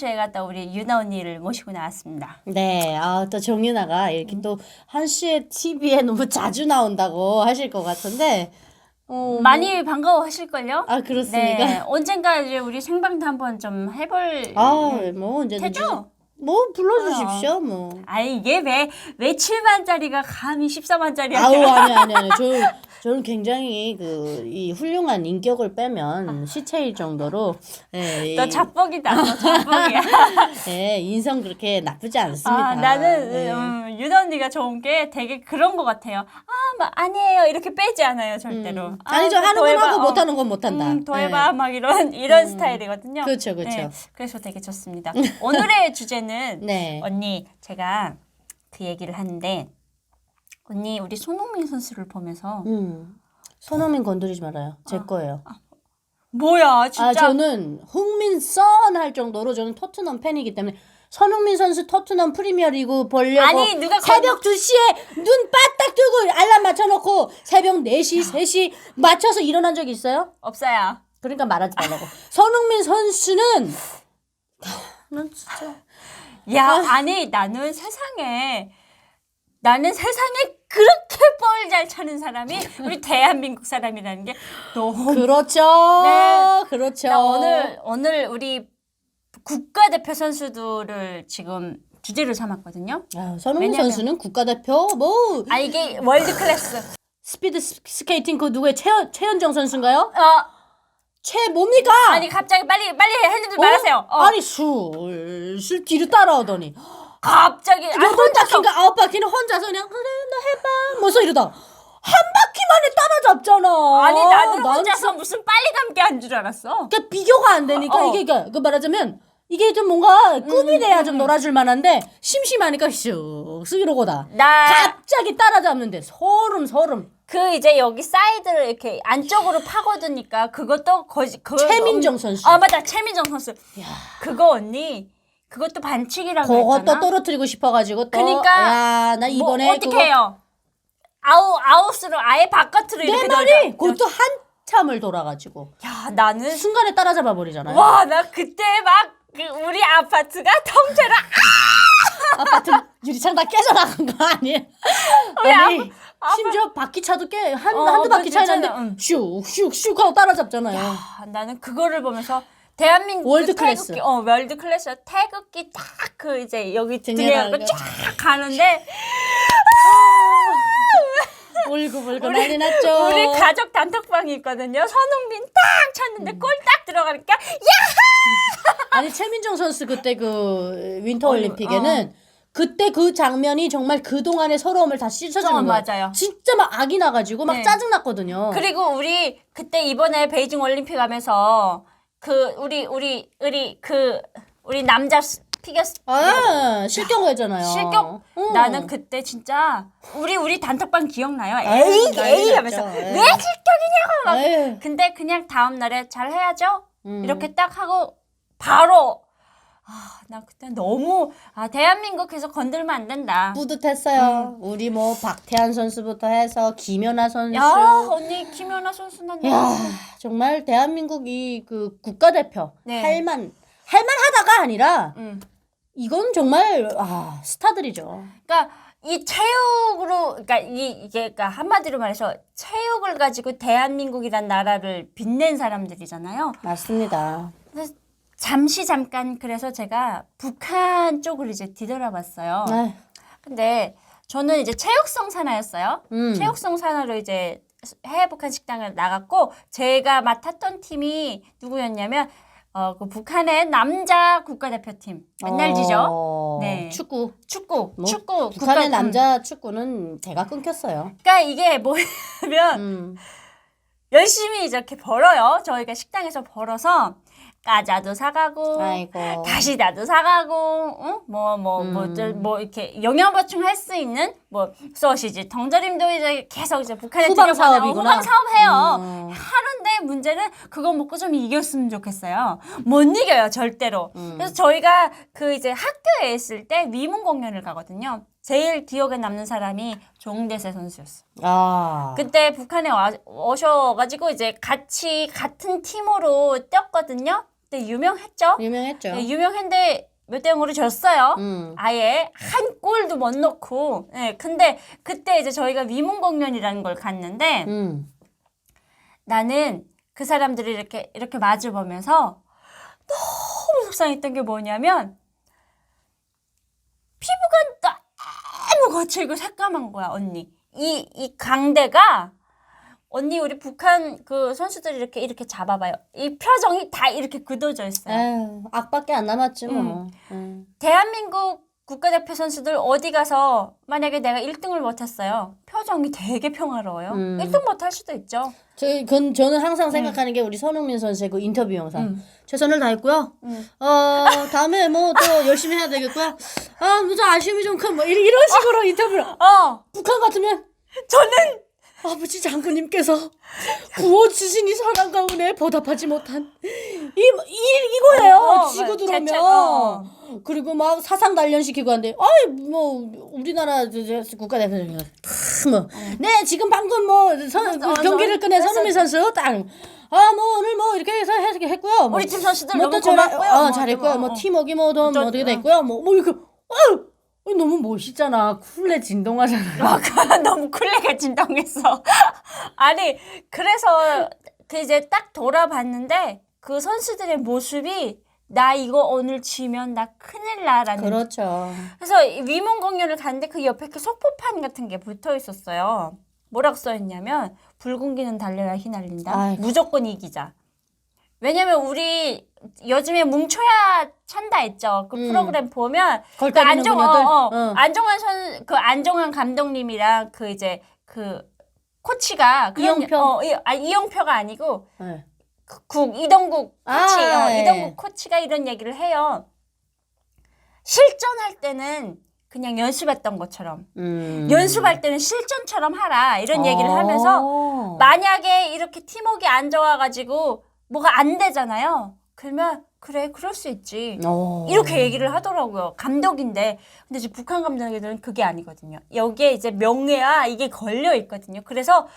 한수에 갔다 우리 유나 언니를 모시고 나왔습니다. 네, 아, 또 정윤아가 이렇게 또 한시의 TV에 너무 자주 나온다고 하실 것 같은데, 어, 많이 반가워하실걸요? 아, 그렇습니까? 네, 언젠가 이제 우리 생방도 한번 좀 해볼 아, 뭐, 언제든지. 되죠? 뭐, 불러주십시오, 뭐. 아니 이게 왜, 왜 7만짜리가 감히 14만짜리야? 아우, 아니, 아니, 아니. 저, 저는 굉장히 그, 이 훌륭한 인격을 빼면 시체일 정도로, 예, 너 이- 자뻑이다. 너 자뻑이야. 예, 인성 그렇게 나쁘지 않습니다. 아, 나는 예. 음, 유나 언니가 좋은 게 되게 그런 것 같아요. 아, 막 아니에요. 이렇게 빼지 않아요, 절대로. 음. 아니죠. 뭐 하는 더건 해봐. 하고 어. 못하는 건 못한다. 음, 더 예. 해봐. 막 이런 이런 스타일이거든요. 그렇죠, 그렇죠. 네, 그래서 되게 좋습니다. 오늘의 주제는 네. 언니 제가 그 얘기를 하는데 언니 우리 손흥민 선수를 보면서 음. 손흥민 건드리지 말아요. 제 거예요. 뭐야 진짜 아, 저는 흥민 선 할 정도로 저는 토트넘 팬이기 때문에 손흥민 선수 토트넘 프리미어리그 보려고 아니, 누가 건- 새벽 2시에 눈 바딱 뜨고 알람 맞춰놓고 새벽 4시, 3시 맞춰서 일어난 적이 있어요? 없어요. 그러니까 말하지 말라고. 손흥민 선수는 난 진짜 야 아니 나는 세상에 나는 세상에 그렇게 볼잘 차는 사람이 우리 대한민국 사람이라는 게 너무 그렇죠. 네. 그렇죠. 나 오늘 오늘 우리 국가대표 선수들을 지금 주제로 삼았거든요. 아, 왜냐면- 선수는 국가대표 뭐 아 이게 월드 클래스. 스피드 스- 스케이팅 그 누구의 최 최현정 선수인가요? 어 최 뭡니까? 아니 갑자기 빨리 빨리 해주지 어? 말하세요. 어, 아니 술술 뒤로 따라오더니 갑자기 아, 여덟 바퀴인가 아홉 바퀴는 혼자서 그냥 그래 너 해봐 뭐서 이러다 한 바퀴만에 따라잡잖아. 아니 나는 난 혼자서 무슨 빨리 감기 한 줄 알았어. 그러니까 비교가 안 되니까 어. 이게 그러니까 그 말하자면 이게 좀 뭔가 꿈이 돼야 좀 놀아줄 만한데 심심하니까 쓱쓱 이러고다. 나 갑자기 따라잡는데 소름 소름. 그 이제 여기 사이드를 이렇게 안쪽으로 파고드니까 그것도 거지 그 최민정 선수. 아 맞다 최민정 선수. 그거 언니 그것도 반칙이라고 그것도 했잖아. 떨어뜨리고 싶어가지고 또 그러니까 야 나 이번에 뭐 어떻게 그거 해요? 아웃 아웃으로 아예 바깥으로 내 이렇게 말이 넣어줘. 그것도 한참을 돌아가지고 야 나는 순간에 따라잡아 버리잖아요. 와 나 그때 막 그 우리 아파트가 통째로 아파트 유리창 다 깨져나간 거 아니에요? 왜 아니 심지어 바퀴차도 깨 한 어, 한두 바퀴 그치, 차이 그치, 나는데 응. 슉 슉 슉 하고 따라잡잖아요. 아, 나는 그거를 보면서 대한민국 월드 그 클래스. 태극기, 어 월드 클래스 태극기 딱 그 이제 여기 등에 달고. 쫙 가는데 울고불고 난리 났죠. 우리 가족 단톡방이 있거든요. 손흥민 딱 쳤는데 골 딱 들어가니까 아니 최민정 선수 그때 그 윈터 어, 올림픽에는 그때 그 장면이 정말 그 동안의 서러움을 다 씻어주는 어, 거예요. 맞아요. 진짜 막 악이 나가지고 막 네. 짜증 났거든요. 그리고 우리 그때 이번에 베이징 올림픽 하면서 그 우리 우리 우리 그 우리 남자 스- 피겨 스- 아 실격했잖아요. 실격 응. 나는 그때 진짜 우리 우리 단톡방 기억나요? 아유, 에이 난리 에이 났죠. 하면서 에이. 왜 실격이냐고 막 에휴. 근데 그냥 다음 날에 잘 해야죠. 음. 이렇게 딱 하고 바로 아, 나 그때 너무 아 대한민국에서 건들면 안 된다. 뿌듯했어요. 우리 뭐 박태환 선수부터 해서 김연아 선수. 야 언니 김연아 선수는 야, 정말 대한민국이 그 국가대표 네. 할만 할만하다가 아니라 음. 이건 정말 아 스타들이죠. 그러니까 이 체육으로 그러니까 이 이게 그러니까 한마디로 말해서 체육을 가지고 대한민국이란 나라를 빛낸 사람들이잖아요. 맞습니다. 잠시 잠깐 그래서 제가 북한 쪽을 이제 뒤돌아봤어요. 아, 근데 저는 이제 체육성 산하였어요. 음. 체육성 산하로 이제 해외 북한 식당을 나갔고 제가 맡았던 팀이 누구였냐면 어 그 북한의 남자 국가대표팀 맨날 지죠. 어, 네. 축구. 축구, 뭐, 축구. 북한의 국가- 음. 남자 축구는 제가 끊겼어요. 그러니까 이게 뭐냐면 음. 열심히 이렇게 벌어요. 저희가 식당에서 벌어서 과자도 사가고 아이고. 다시다도 사가고 응? 뭐뭐 뭐 음. 뭐뭐 이렇게 영양 보충할 수 있는 뭐 소시지 덩저림도 이제 계속 이제 북한에 후방 사업이구나. 후방 사업 해요. 음. 하는데 문제는 그거 먹고 좀 이겼으면 좋겠어요. 못 이겨요 절대로. 음. 그래서 저희가 그 이제 학교에 있을 때 위문 공연을 가거든요. 제일 기억에 남는 사람이 종대세 선수였어. 아. 그때 북한에 와, 오셔가지고 이제 같이 같은 팀으로 뛰었거든요. 그때 유명했죠. 유명했죠. 네, 유명했는데 몇 대 0으로 졌어요. 음. 아예 한 골도 못 넣고. 예, 근데 그때 이제 저희가 위문 공연이라는 걸 갔는데 음. 나는 그 사람들이 이렇게 이렇게 마주 보면서 너무 속상했던 게 뭐냐면 피부가 너무 거칠고 새까만 거야 언니. 이 이 강대가 언니 우리 북한 그 선수들이 이렇게 이렇게 잡아봐요. 이 표정이 다 이렇게 굳어져 있어요. 에휴, 악밖에 안 남았지 뭐. 음. 음. 대한민국 국가대표 선수들 어디 가서 만약에 내가 1등을 못했어요. 표정이 되게 평화로워요. 음. 1등 못 할 수도 있죠. 저, 건, 저는 항상 생각하는 게 우리 손흥민 선수의 그 인터뷰 영상. 음. 최선을 다했고요. 음. 어, 다음에 뭐 또 열심히 해야 되겠고요. 아, 무슨 아쉬움이 좀 큰, 뭐, 이런, 이런 식으로 인터뷰를. 어, 북한 같으면, 저는 아버지 장군님께서 구워주신 이 사랑 가운데 보답하지 못한, 이, 이, 이거예요. 어, 지고 대체, 들어오면. 어. 그리고 막 사상 단련시키고 한데, 아이, 뭐, 우리나라 저, 저, 국가 대표 중에, 뭐, 네, 지금 방금 뭐, 선, 어, 경기를 어, 끝낸 손흥민 선수, 딱, 아, 뭐, 오늘 뭐, 이렇게 해서 해- 했고요. 뭐, 우리 팀 선수들 뭐 너무 고맙고요. 어, 뭐 잘했고요. 또 뭐, 어. 팀워크 뭐, 더, 뭐 어떻게 어. 됐고요. 뭐, 뭐, 이렇게, 어 너무 멋있잖아. 쿨레 진동하잖아. 아까 너무 쿨레가 진동했어. 아니 그래서 그 이제 딱 돌아봤는데 그 선수들의 모습이 나 이거 오늘 지면 나 큰일 나라는. 그렇죠. 그래서 이 위문 공연을 갔는데 그 옆에 그 속보판 같은 게 붙어 있었어요. 뭐라고 써 있냐면 붉은기는 달려야 휘날린다. 아이고. 무조건 이기자. 왜냐면 우리 요즘에 뭉쳐야 찬다 했죠. 그 음. 프로그램 보면 그 안정. 어, 어, 응. 안정환 선 그 안정환 감독님이랑 그 이제 그 코치가 그런- 이영표? 어, 이, 아 이영표가 아니고 네. 그 국 이동국 코치 아, 어, 예. 이동국 코치가 이런 얘기를 해요. 실전할 때는 그냥 연습했던 것처럼 음. 연습할 때는 실전처럼 하라 이런 얘기를 하면서 어. 만약에 이렇게 팀워크가 안 좋아가지고 뭐가 안 되잖아요. 그러면 그래 그럴 수 있지. 어. 이렇게 얘기를 하더라고요. 감독인데. 근데 이제 북한 감독들은 그게 아니거든요. 여기에 이제 명예와 이게 걸려 있거든요. 그래서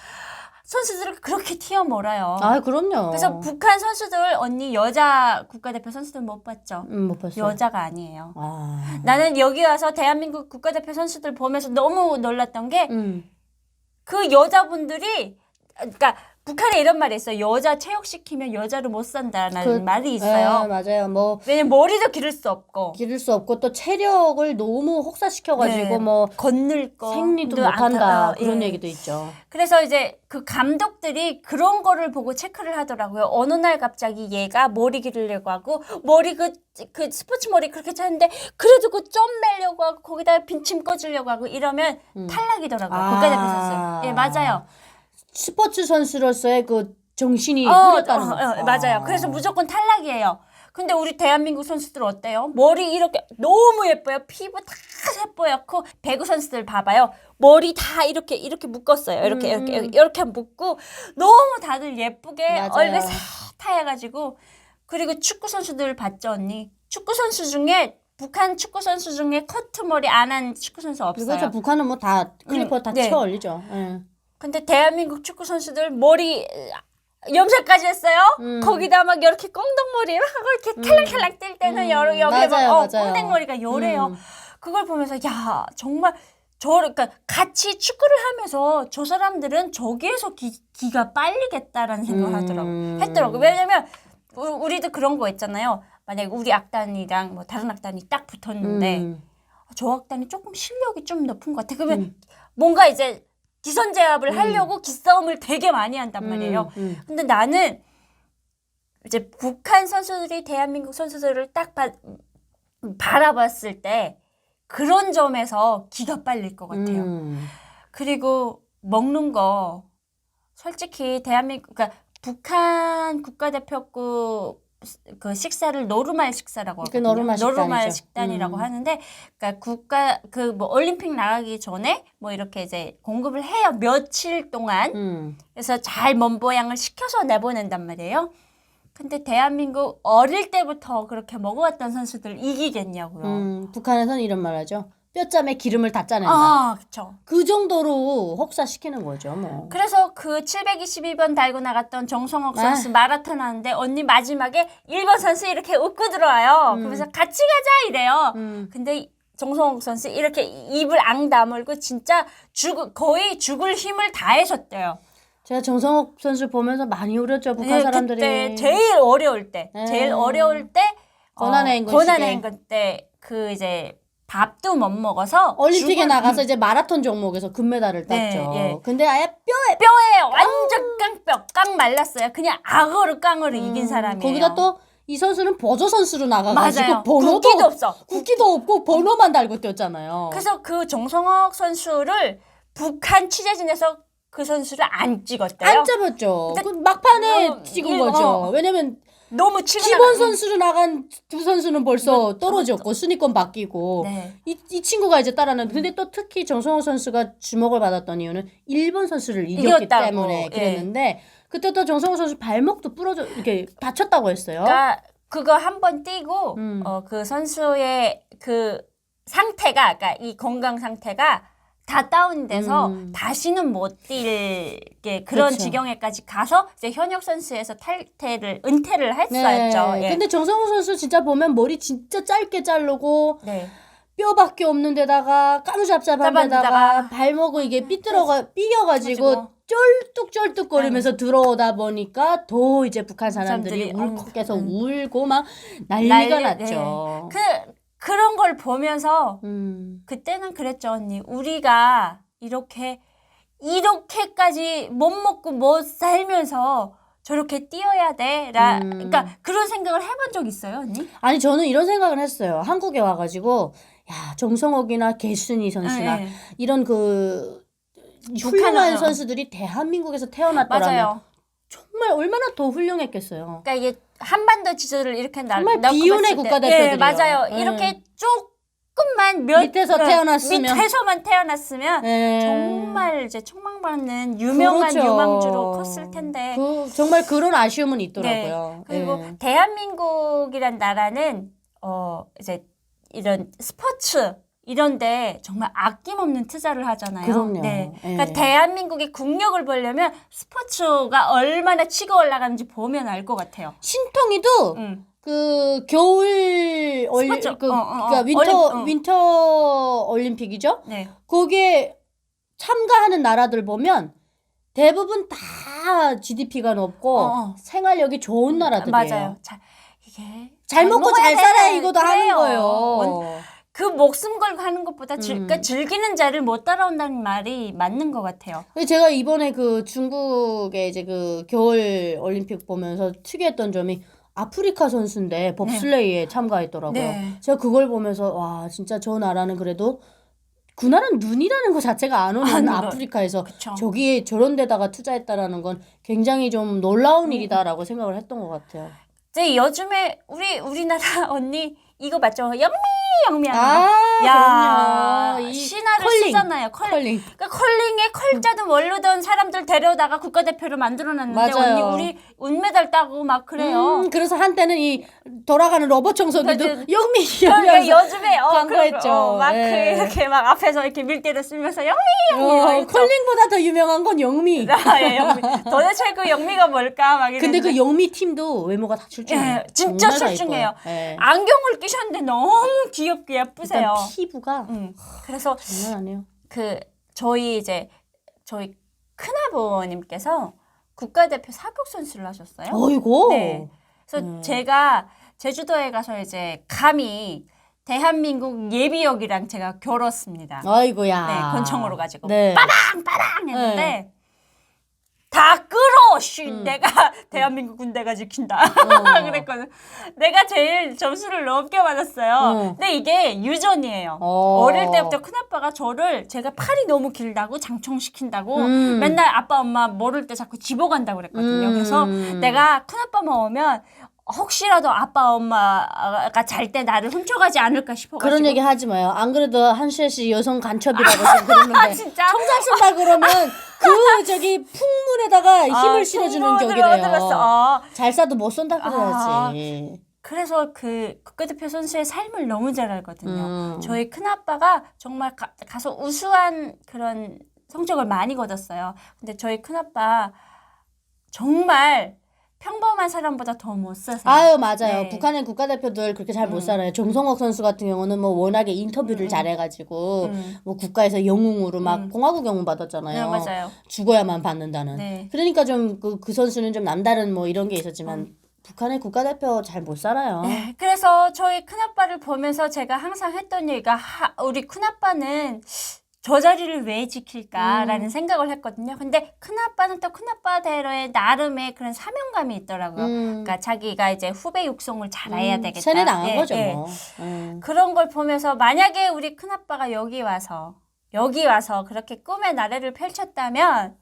선수들을 그렇게 튀어 몰아요. 아, 그럼요. 그래서 북한 선수들 언니 여자 국가대표 선수들 못 봤죠. 음, 못 봤어. 여자가 아니에요. 아. 나는 여기 와서 대한민국 국가대표 선수들 보면서 너무 놀랐던 게 음. 그 여자분들이 그러니까 북한에 이런 말이 있어요. 여자 체육시키면 여자로 못 산다는 그- 말이 예, 있어요. 맞아요. 뭐 왜냐면 머리도 기를 수 없고 기를 수 없고 또 체력을 너무 혹사시켜 가지고 네. 뭐 건늘 거 생리도 못안 한다. 타- 어, 그런 예. 얘기도 있죠. 그래서 이제 그 감독들이 그런 거를 보고 체크를 하더라고요. 어느 날 갑자기 얘가 머리 기르려고 하고 머리 그, 그 스포츠 머리 그렇게 쳤는데 그래도 그점 매려고 하고 거기다가 빈침 꽂으려고 하고 이러면 탈락이더라고요. 아. 국가대표 선수. 예, 맞아요. 스포츠 선수로서의 그 정신이 어, 흐렸다는 어, 거. 어, 맞아요. 그래서 무조건 탈락이에요. 근데 우리 대한민국 선수들 어때요? 머리 이렇게 너무 예뻐요. 피부 다 새뽀얗고 배구 선수들 봐봐요. 머리 다 이렇게 이렇게 묶었어요. 이렇게 음, 이렇게 음. 이렇게 묶고 너무 다들 예쁘게 맞아요. 얼굴 새하얘가지고 그리고 축구 선수들 봤죠 언니? 축구 선수 중에 북한 축구 선수 중에 커트 머리 안 한 축구 선수 없어요. 그렇죠. 북한은 뭐 다 클리퍼 음, 다 네. 채워 올리죠. 예. 근데 대한민국 축구 선수들 머리 염색까지 했어요. 음. 거기다 막 이렇게 꽁덕머리 하고 이렇게 탈락탈락 뛸 때는 음. 여러 여기 막 어. 꽁댕머리가 요래요. 음. 그걸 보면서 야 정말 저 그러니까 같이 축구를 하면서 저 사람들은 저기에서 기, 기가 빨리겠다라는 생각을 하더라고 음. 했더라고 왜냐면 우- 우리도 그런 거 있잖아요. 만약에 우리 악단이랑 뭐 다른 악단이 딱 붙었는데 음. 저 악단이 조금 실력이 좀 높은 것 같아. 그러면 뭔가 이제 기선 제압을 하려고 기싸움을 되게 많이 한단 말이에요. 음, 음. 근데 나는 이제 북한 선수들이 대한민국 선수들을 딱 바, 바라봤을 때 그런 점에서 기가 빨릴 것 같아요. 음. 그리고 먹는 거 솔직히 대한민국 그러니까 북한 국가대표급 그 식사를 노르말 식사라고 그 하거든요. 노르말 식단이죠. 식단이라고 음. 하는데 그러니까 국가 그 뭐 올림픽 나가기 전에 뭐 이렇게 이제 공급을 해요. 며칠 동안. 음. 그래서 잘 몸보양을 시켜서 내보낸단 말이에요. 근데 대한민국 어릴 때부터 그렇게 먹어왔던 선수들 이기겠냐고요. 음. 북한에서는 이런 말 하죠. 뼈짬에 기름을 다 짜낸다. 아, 그쵸. 그 정도로 혹사시키는 거죠, 뭐. 그래서 그 722번 달고 나갔던 정성욱 아. 선수 마라톤 하는데 언니 마지막에 1번 선수 이렇게 웃고 들어와요. 음. 그래서 같이 가자 이래요. 음. 근데 정성욱 선수 이렇게 입을 앙 다물고 진짜 죽 거의 죽을 힘을 다해줬대요. 제가 정성욱 선수 보면서 많이 울었죠, 북한 네, 사람들이. 그때 제일 어려울 때, 네. 제일 어려울 때 고난의 어, 고난의. 행군 때그 이제 밥도 못 먹어서 올림픽에 죽을- 나가서 이제 마라톤 종목에서 금메달을 네, 땄죠. 예. 근데 아예 뼈에 뼈에 완전 깡뼈 깡 말랐어요. 그냥 악어로 깡으로 이긴 음, 사람이에요. 거기다 또 이 선수는 보조 선수로 나가가지고. 번호도 국기도 없어. 국기도 없고 번호만 달고 뛰었잖아요. 그래서 그 정성욱 선수를 북한 취재진에서 그 선수를 안 찍었대요. 안 잡았죠. 그 막판에 찍은 일- 거죠. 어. 왜냐면 너무 치고 기본 나가- 선수로 나간 두 선수는 벌써 떨어졌고 순위권 바뀌고 네. 이, 이 친구가 이제 따라는 근데 또 특히 정성호 선수가 주목을 받았던 이유는 일본 선수를 이겼기 이겼다고, 때문에 예. 그랬는데 그때 또 정성호 선수 발목도 부러져 이렇게 다쳤다고 했어요. 그러니까 그거 한 번 뛰고 음. 어, 그 선수의 그 상태가 그러니까 이 건강 상태가 다 다운돼서 음. 다시는 못 뛸게 그런 그쵸. 지경에까지 가서 이제 현역 선수에서 탈퇴를 은퇴를 했었죠. 예. 네. 근데 정성호 선수 진짜 보면 머리 진짜 짧게 자르고 네. 뼈밖에 없는 데다가 까무잡잡한 데다가 발목을 이게 삐뚤어가 삐겨가지고 가지고. 쩔뚝쩔뚝거리면서 들어오다 보니까 더 이제 북한 사람들이 사람들이 울컥해서 음. 울고 막 난리가 난리, 났죠. 그 그런 걸 보면서 음. 그때는 그랬죠 언니. 우리가 이렇게 이렇게까지 못 먹고 못 살면서 저렇게 뛰어야 돼. 라, 음. 그러니까 그런 생각을 해본 적 있어요, 언니? 아니 저는 이런 생각을 했어요. 한국에 와가지고 야 정성욱이나 개순이 선수나 네, 이런 그 훌륭한 선수들이 대한민국에서 태어났더라면 맞아요. 정말 얼마나 더 훌륭했겠어요. 그러니까 이게 한반도 지도를 이렇게 날 정말 비운의 국가대표들이요. 예, 맞아요. 예. 이렇게 조금만 몇 밑에서 네, 태어났으면. 밑에서만 태어났으면 네. 정말 이제 촉망받는 유명한 그렇죠. 유망주로 컸을 텐데. 그 정말 그런 아쉬움은 있더라고요. 그리고 예. 대한민국이란 나라는 어 이제 이런 스포츠 이런데 정말 아낌없는 투자를 하잖아요. 그럼요. 네. 예. 그러니까 대한민국의 국력을 보려면 스포츠가 얼마나 치고 올라가는지 보면 알 것 같아요. 신통이도 음. 그 겨울 스포츠. 그 어, 어, 어. 그러니까 윈터 올림- 어. 윈터 올림픽이죠. 네. 거기에 참가하는 나라들 보면 대부분 다 GDP가 높고 어, 어. 생활력이 좋은 나라들이에요. 맞아요. 자, 이게 잘 먹고 먹어야 잘 돼. 살아야 이거도 하는 그래요. 거예요. 그 목숨 걸고 하는 것보다 즐, 음. 그러니까 즐기는 자를 못 따라온다는 말이 맞는 것 같아요. 근데 제가 이번에 그 중국의 이제 그 겨울 올림픽 보면서 특이했던 점이 아프리카 선수인데 법슬레이에 참가했더라고요. 네. 제가 그걸 보면서 와 진짜 저 나라는 그래도 그 나라는 눈이라는 것 자체가 안 오는 안 오는- 아프리카에서 그쵸. 저기에 저런 데다가 투자했다라는 건 굉장히 좀 놀라운 음. 일이다라고 생각을 했던 것 같아요. 이제 요즘에 우리 우리나라 언니 이거 맞죠? 영미 영미 하는 거. 아, 야, 그럼요. 이 신화를 컬링, 쓰잖아요. 컬링. 컬링. 그러니까 컬링에 컬자도 모르던 사람들 데려다가 국가대표로 만들어놨는데 맞아요. 언니 우리 은메달 따고 막 그래요. 음, 그래서 한때는 이 돌아가는 로봇 청소기도 맞아요. 영미 그러니까 하면서 요즘에 어, 광고했죠. 그런 거, 어, 막 예. 그 이렇게 막 앞에서 이렇게 밀대를 쓸면서 영미 영미 어, 막 이랬죠. 컬링보다 더 유명한 건 영미. 아, 예, 영미. 도대체 그 영미가 뭘까 막 이랬는데 근데 그 영미 팀도 외모가 다 출중해요. 예, 진짜 정말 다 출중해요. 예뻐요. 예. 안경을 끼셨는데 너무 귀엽게 예쁘세요. 일단 피부가 음. 그래서 장난 아니에요. 그 저희 이제 저희 큰아버님께서 국가대표 사격 선수를 하셨어요. 어이고. 네. 그래서 음. 제가 제주도에 가서 이제 감히 대한민국 예비역이랑 제가 겨뤘습니다. 아이고야. 네, 권총으로 가지고 네. 빵빵 했는데 다 끌어. 씨, 음. 내가 대한민국 군대가 지킨다. 어. 그랬거든. 내가 제일 점수를 높게 받았어요. 어. 근데 이게 유전이에요. 어. 어 릴 때부터 큰아빠가 저를 제가 팔이 너무 길다고 장총시킨다고 음. 맨날 아빠 엄마 모를 때 자꾸 집어간다고 그랬거든요. 음. 그래서 내가 큰아빠만 오면 혹시라도 아빠 엄마가 잘 때 나를 훔쳐가지 않을까 싶어가지고 그런 얘기 하지 마요. 안 그래도 한수혜 씨 여성 간첩이라고 지금 그러는데 아, 진짜 청장 쓴다 그러면 그 저기 풍문에다가 힘을 아, 실어주는 격이래요. 어. 잘 쏴도 못 쏜다 아. 그래야지. 그래서 그 국가대표 선수의 삶을 너무 잘 알거든요. 음. 저희 큰아빠가 정말 가, 가서 우수한 그런 성적을 많이 거뒀어요. 근데 저희 큰아빠 정말 평범한 사람보다 더 못 사세요. 아유 맞아요. 네. 북한의 국가대표들 그렇게 잘못 음. 살아요. 정성욱 선수 같은 경우는 뭐 워낙에 인터뷰를 음. 잘해가지고 음. 뭐 국가에서 영웅으로 막 음. 공화국 영웅 받았잖아요. 네, 맞아요. 죽어야만 받는다는. 네. 그러니까 좀그 그 선수는 좀 남다른 뭐 이런 게 있었지만 음. 북한의 국가대표 잘 못 살아요. 네, 그래서 저희 큰아빠를 보면서 제가 항상 했던 얘기가 하, 우리 큰아빠는 저 자리를 왜 지킬까라는 음. 생각을 했거든요. 근데 큰아빠는 또 큰아빠대로의 나름의 그런 사명감이 있더라고요. 음. 그러니까 자기가 이제 후배 육성을 잘해야 음, 되겠다. 세뇌 당한 예, 거죠 예. 뭐. 음. 그런 걸 보면서 만약에 우리 큰아빠가 여기 와서 여기 와서 그렇게 꿈의 나래를 펼쳤다면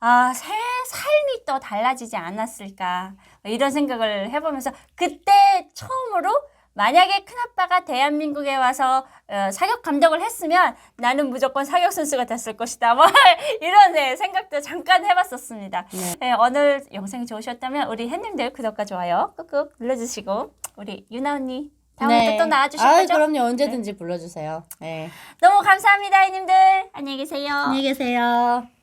아, 새 삶이 또 달라지지 않았을까 이런 생각을 해보면서 그때 처음으로 만약에 큰아빠가 대한민국에 와서 어, 사격 감독을 했으면 나는 무조건 사격 선수가 됐을 것이다. 뭐 이런 네, 생각도 잠깐 해봤었습니다. 네. 네, 오늘 영상이 좋으셨다면 우리 햇님들 구독과 좋아요 꾹꾹 눌러주시고 우리 유나 언니 다음에 또 나와주실 아유, 거죠? 그럼요. 언제든지 불러주세요. 네. 너무 감사합니다, 햇님들. 안녕히 계세요. 안녕히 계세요.